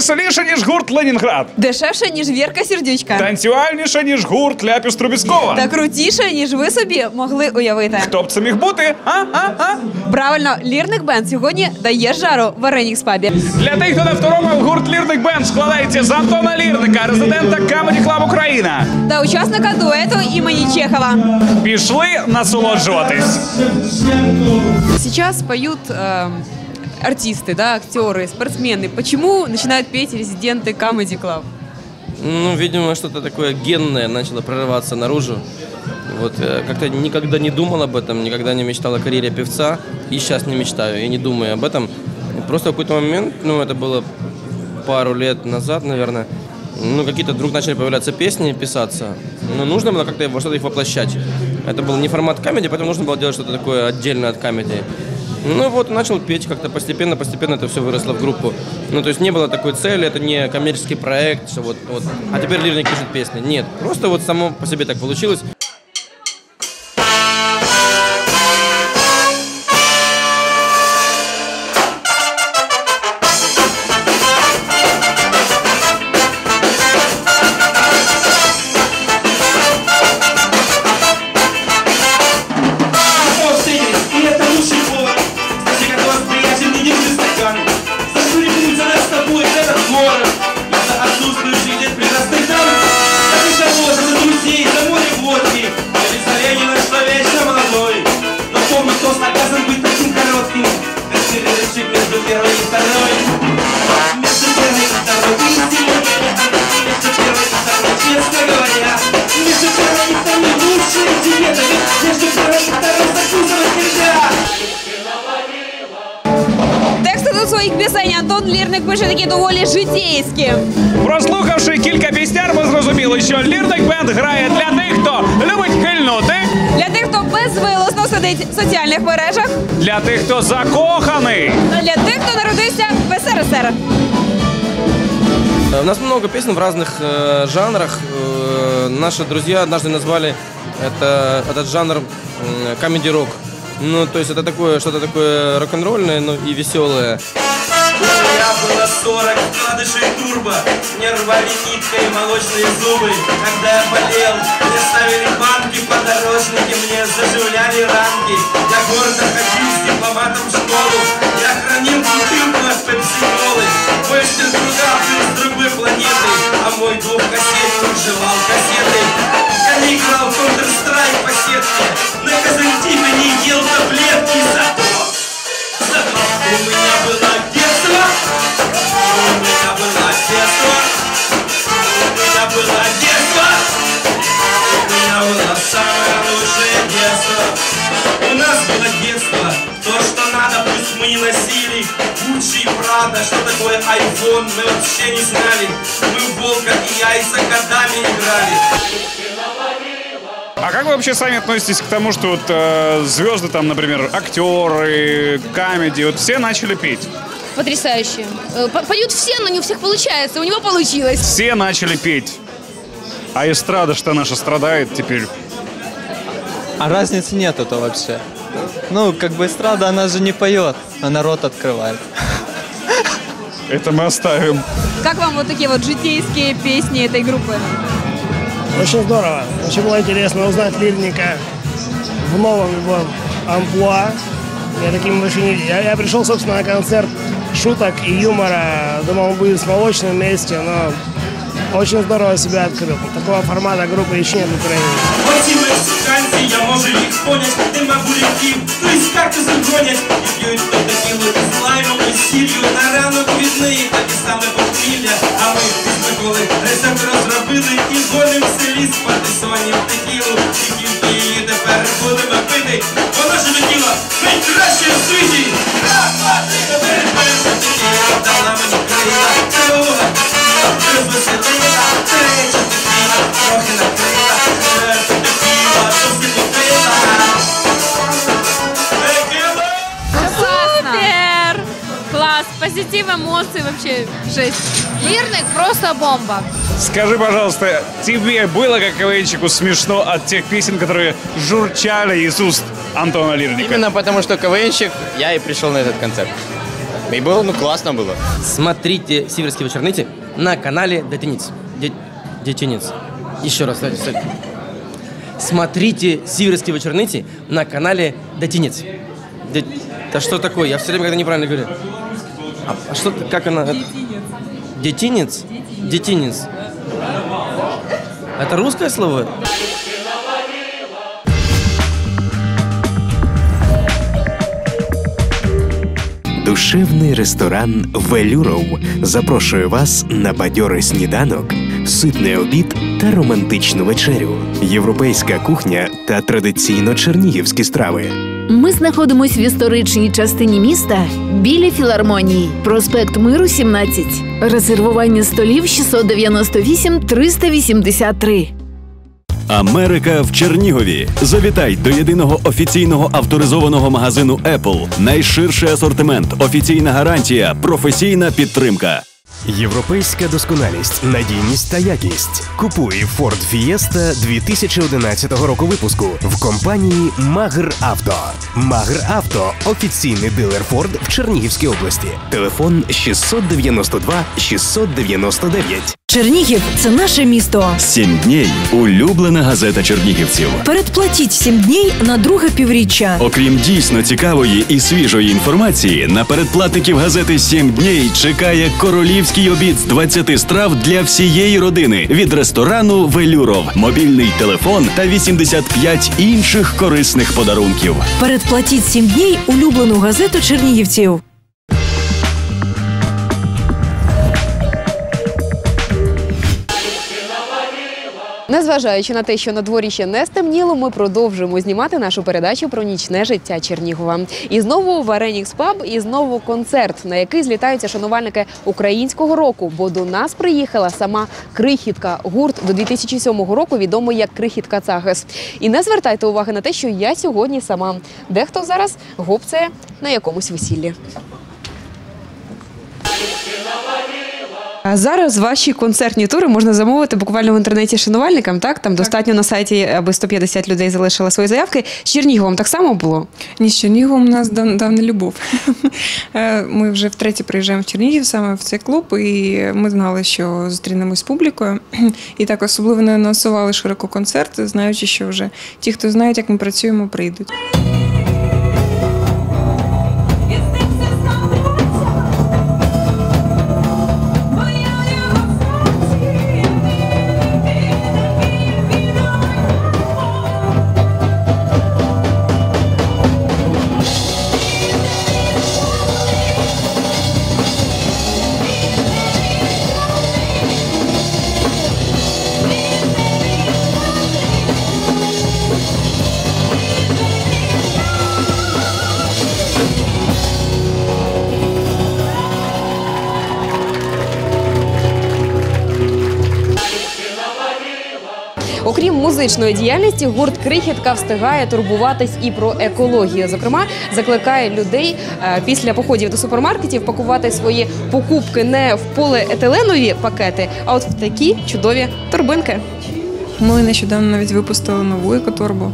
Веселіше, ніж гурт Ленінград. Дешевше, ніж Вірка Сердючка. Танцювальніше, ніж гурт Ляпіс Трубіскова. Та крутіше, ніж ви собі могли уявити. Хто б це міг бути? А? А? А? Правильно, лірник бенд сьогодні дає жару в Аренікс пабі. Для тих, хто не второпав, гурт Лірник Бенд складається з Антона Лірника, резидента Comedy Club Україна. Та учасника дуету імені Чехова. Пішли насолоджуватись. Сейчас поют э, артисты, да, актеры, спортсмены. Почему начинают петь резиденты Comedy Club? Ну, видимо, что-то такое генное начало прорываться наружу. Вот э, как-то никогда не думал об этом, никогда не мечтал о карьере певца, и сейчас не мечтаю, и не думаю об этом. Просто в какой-то момент, ну, это было пару лет назад, наверное, ну, какие-то вдруг начали появляться песни, писаться. Но нужно было как-то во что-то их воплощать. Это был не формат комедии, поэтому нужно было делать что-то такое отдельное от комедии. Ну вот, начал петь как-то постепенно, постепенно это все выросло в группу. Ну, то есть не было такой цели, это не коммерческий проект, что вот, вот, а теперь лирник пишет песни. Нет, просто вот само по себе так получилось. Тексти до своїх пісень Антон Лірник пише такі доволі житейські. Прослухавши кілька пісняр, ми зрозуміли, що Лірник Бенд грає для тих, хто любить хильнути, Для тих, хто безвилосно сидить в соціальних мережах, для тих, хто закоханий. та для тих, хто народився в СРСР. Э, У нас много песен в разных э, жанрах. Э, наши друзья однажды назвали это, этот жанр м, комедий-рок. Ну, то есть это такое, что-то такое рок-н-ролльное, но и веселое. Меня было 40 вкладышей турбо. Мне рвали ниткой молочные зубы. Когда я болел, мне ставили банки Подорожники. Мне заживляли ранки. Я гордо ходил с дипломатом в школу. Я хранил бутылку от пепси-колы Гуччи и Прада, что такое айфон, мы вообще не знали. Мы в волка и яйца годами играли. А как вы вообще сами относитесь к тому, что вот э, звезды там, например, актеры, комедии, вот все начали петь? Потрясающе. Э, по- Поют все, но не у всех получается. У него получилось. Все начали петь. А эстрада что наша страдает теперь? А разницы нету-то вообще. Ну, как бы эстрада, она же не поет, она рот открывает. Это мы оставим. Как вам вот такие вот житейские песни этой группы? Очень здорово. Очень было интересно узнать лирника в новом его амплуа. Я таким больше не... Я, я пришел, собственно, на концерт шуток и юмора. Думал, он будет с молочным вместе, но очень здорово себя открыл. Такого формата группы еще нет в Украине. Суканці, їх понять, нема буряків, то із кактусом гонять. І п'ють то текілу з лаймом і сіллю, на ранок від неї таке саме похмілля. А ми з Миколи рецепт розробили і голим в селі спати сонів текілу. І тільки її тепер будемо пити. Вона ж летіла найкраще в світі. Раз, позитив, эмоции, вообще жесть. Лирник просто бомба. Скажи, пожалуйста, тебе было как КВНчику смешно от тех песен, которые журчали из уст Антона Лирника? Именно потому, что КВНщик, я и пришел на этот концерт. И было, ну, классно было. Смотрите «Сиверские вечерницы» на канале Детениц. Де- Детениц. Еще раз, кстати, кстати. Смотрите «Сиверские вечерницы» на канале Детениц. Де- Да что такое? Я все время когда неправильно говорю. А, а что, как она? это- Детинец? Детинец. Это русское слово? Душевний ресторан Велюров запрошує вас на бадьорий сніданок, ситний обід та романтичну вечерю, європейська кухня та традиційно чернігівські страви. Ми знаходимось в історичній частині міста біля філармонії. Проспект Миру 17. Резервування столів 698 383. Америка в Чернігові. Завітай до єдиного офіційного авторизованого магазину Apple. Найширший асортимент, офіційна гарантія, професійна підтримка. Європейська досконалість, надійність та якість. Купуй Ford Fiesta 2011 року випуску в компанії Магр Авто. Магр Авто офіційний дилер Ford в Чернігівській області. Телефон 692 699. Чернігів це наше місто. Сім днів улюблена газета чернігівців. Передплатіть сім днів на друге півріччя. Окрім дійсно цікавої і свіжої інформації, на передплатників газети «Сім днів чекає королівський обід з 20 страв для всієї родини від ресторану Велюров, мобільний телефон та 85 інших корисних подарунків. Передплатіть сім днів улюблену газету чернігівців. Незважаючи на те, що на дворі ще не стемніло, ми продовжуємо знімати нашу передачу про нічне життя Чернігова. І знову Варенікс Паб, і знову концерт, на який злітаються шанувальники українського року. Бо до нас приїхала сама крихітка. Гурт до 2007 року відомий як Крихітка Цагес. І не звертайте уваги на те, що я сьогодні сама. Дехто зараз гопцеє на якомусь весіллі. А зараз ваші концертні тури можна замовити буквально в інтернеті шанувальникам. Так там достатньо на сайті, аби 150 людей залишили свої заявки. З Черніговом так само було. Ні, з Черніговом у нас дав- давня любов. Е, Ми вже втретє приїжджаємо в Чернігів саме в цей клуб, і ми знали, що зустрінемось з публікою. І так особливо не анонсували широко концерт, знаючи, що вже ті, хто знають, як ми працюємо, прийдуть. Музичної діяльності, гурт Крихітка встигає турбуватись і про екологію. Зокрема, закликає людей е, після походів до супермаркетів пакувати свої покупки не в поліетиленові пакети, а от в такі чудові торбинки. Ми нещодавно навіть випустили нову екоторбу.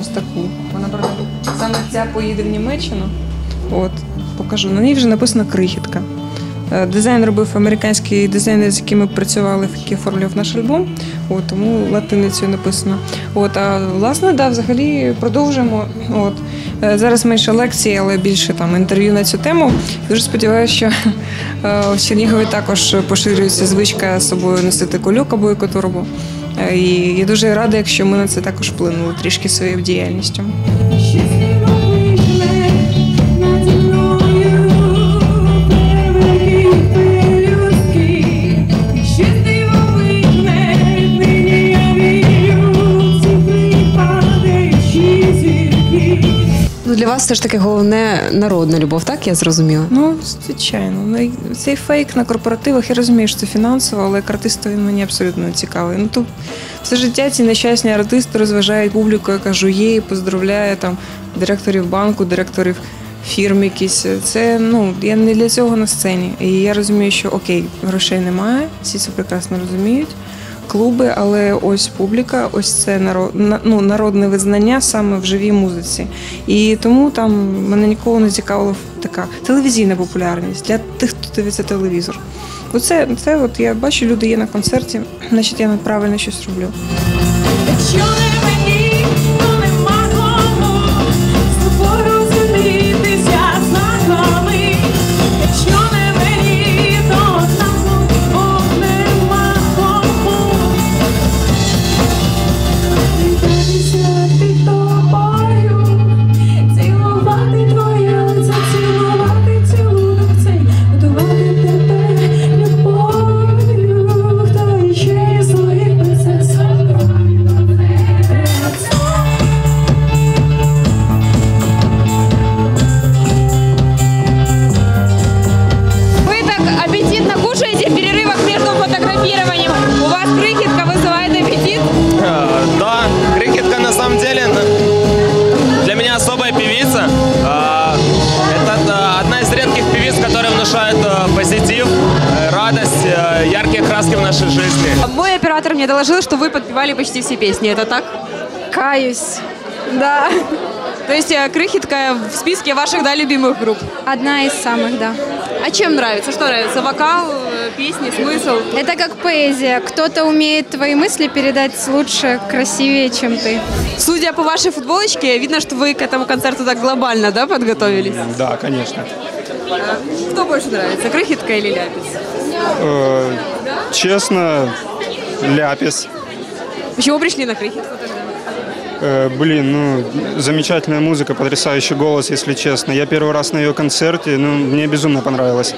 Ось таку. Вона правда, саме ця поїде в Німеччину. От, покажу. На ній вже написано крихітка. Е, Дизайн робив американський дизайнер, з яким ми працювали, який оформлював наш альбом. От, тому латиницею написано. От, а власне, да, взагалі продовжуємо. От. Е, Зараз менше лекцій, але більше там інтерв'ю на цю тему. Дуже сподіваюся, що е, в Чернігові також поширюється звичка з собою носити кольок або екоторбу. Е, І я дуже рада, якщо ми на це також вплинули трішки своєю діяльністю. Вас все ж таки головне народна любов, так я зрозуміла. Ну, звичайно. Ну, цей фейк на корпоративах, я розумію, що це фінансово, але як артисту він мені абсолютно не цікавий. Ну тут все життя ці нещасні артисти розважають публіку, яка жує поздравляє там директорів банку, директорів фірм якісь. Це ну я не для цього на сцені. І я розумію, що окей, грошей немає, всі це прекрасно розуміють. Клуби, але ось публіка, ось це народ, ну, народне визнання саме в живій музиці. І тому там мене ніколи не цікавила така телевізійна популярність для тих, хто дивиться телевізор. Оце це от я бачу, люди є на концерті, значить я правильно щось роблю. Мне доложил, что вы подпевали почти все песни. Это так? Каюсь. Да. То есть э, крихітка в списке ваших, да, любимых групп? Одна из самых, да. А чем нравится? Что нравится? Вокал, э, песни, смысл? Это как поэзия. Кто-то умеет твои мысли передать лучше, красивее, чем ты. Судя по вашей футболочке, видно, что вы к этому концерту так глобально, да, подготовились? Да, конечно. Кто больше нравится, крихітка или ляпис? Э, честно, ляпис. Почему пришли на крихітку тогда? Э, блин, ну, замечательная музыка, потрясающий голос, если честно. Я первый раз на ее концерте, ну, мне безумно понравилось.